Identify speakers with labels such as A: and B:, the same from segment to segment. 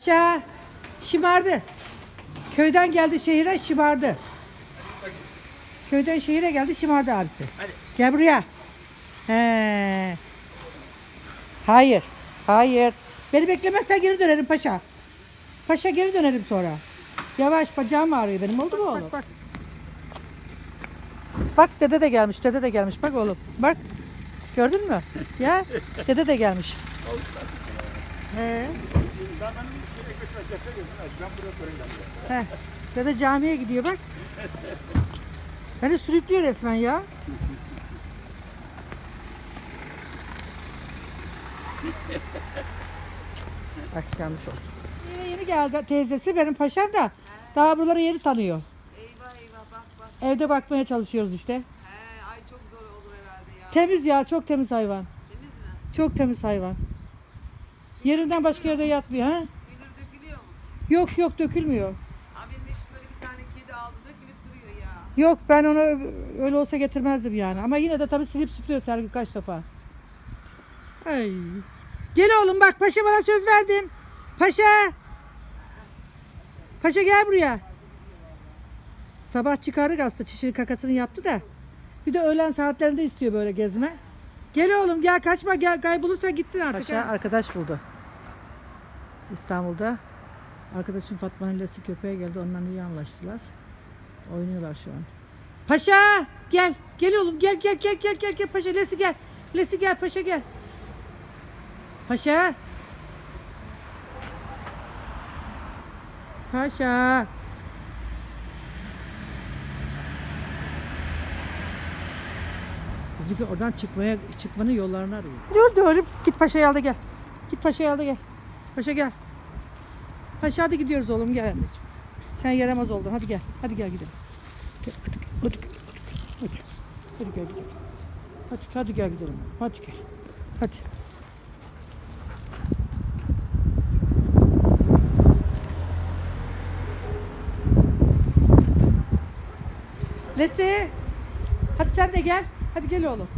A: Paşa şımardı. Köyden geldi şehire şımardı. Köyden şehire geldi şımardı abisi.
B: Hadi.
A: Gel buraya. He. Hayır. Hayır. Beni beklemezsen geri dönerim paşa. Paşa geri dönerim sonra. Yavaş bacağım ağrıyor benim oldu mu oğlum? Bak, bak. Bak dede de gelmiş, dede de gelmiş. Bak oğlum. Bak. Gördün mü? Ya dede de gelmiş. He. He. Dede camiye gidiyor bak. Beni sürüklüyor resmen ya. Bak yanlış oldu. Yine yeni geldi teyzesi benim paşam da daha buraları yeni tanıyor.
C: Eyvah eyvah bak bak.
A: Evde bakmaya çalışıyoruz işte.
C: He, ay çok zor olur herhalde ya.
A: Temiz ya çok temiz hayvan.
C: Temiz mi?
A: Çok temiz hayvan. Yerinden başka yerde yatmıyor ha?
C: Tüyleri dökülüyor mu?
A: Yok yok dökülmüyor.
C: Abi benim eşim böyle bir tane kedi aldı dökülüp duruyor ya.
A: Yok ben onu öyle olsa getirmezdim yani. Ama yine de tabii silip süpürüyor her gün kaç defa. Ay. Gel oğlum bak paşa bana söz verdim. Paşa. Paşa gel buraya. Sabah çıkardık aslında çişini kakasını yaptı da. Bir de öğlen saatlerinde istiyor böyle gezme. Gel oğlum gel kaçma gel kaybolursa gittin artık. Paşa arkadaş buldu. İstanbul'da. Arkadaşım Fatma'nın lesi köpeğe geldi. Onunla iyi anlaştılar. Oynuyorlar şu an. Paşa gel. Gel oğlum gel gel gel gel gel gel paşa Lesi gel. Lesi gel paşa gel. Paşa. Paşa. Bizimki oradan çıkmaya çıkmanın yollarını arıyor. Dur dur git paşayı al da gel. Git paşayı al da gel. Paşa gel. Paşa hadi gidiyoruz oğlum gel anneciğim. Sen yaramaz oldun. Hadi gel. Hadi gel gidelim. Hadi, hadi, hadi, hadi. Hadi gel gidelim. Hadi, hadi gel gidelim. Hadi gel. Hadi. Lesi. Hadi sen de gel. Hadi gel oğlum.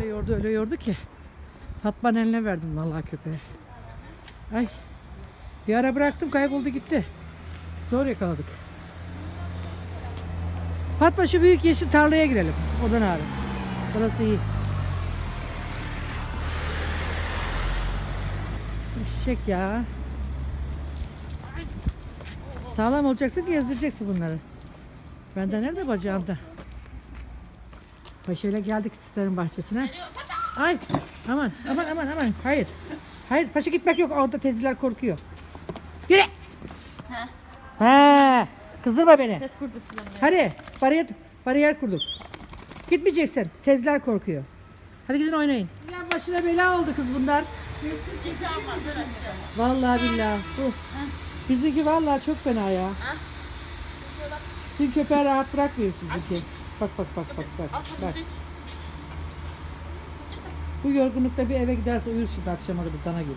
A: Öyle yordu öyle yordu ki. Fatma'nın eline verdim vallahi köpeğe. Ay. Bir ara bıraktım kayboldu gitti. Zor yakaladık. Fatma şu büyük yeşil tarlaya girelim. Odan ağrı. Burası iyi. Eşek ya. Sağlam olacaksın ki yazdıracaksın bunları. Bende nerede bacağımda? Paşayla geldik siterin bahçesine. Ay aman aman aman aman. Hayır. Hayır paşa gitmek yok. Orada teziler korkuyor. Yürü. He. Kızdırma beni. Hadi bariyer, bariyer kurduk. Gitmeyeceksin. Tezler korkuyor. Hadi gidin oynayın. Ya başına bela oldu kız bunlar. Vallahi billahi. Bu. Bizimki vallahi çok fena ya. Sizin köpeği rahat bırakmıyor bizimki. Bak bak bak bak bak. bak. Bu yorgunlukta bir eve giderse uyur şimdi akşama kadar dana gibi.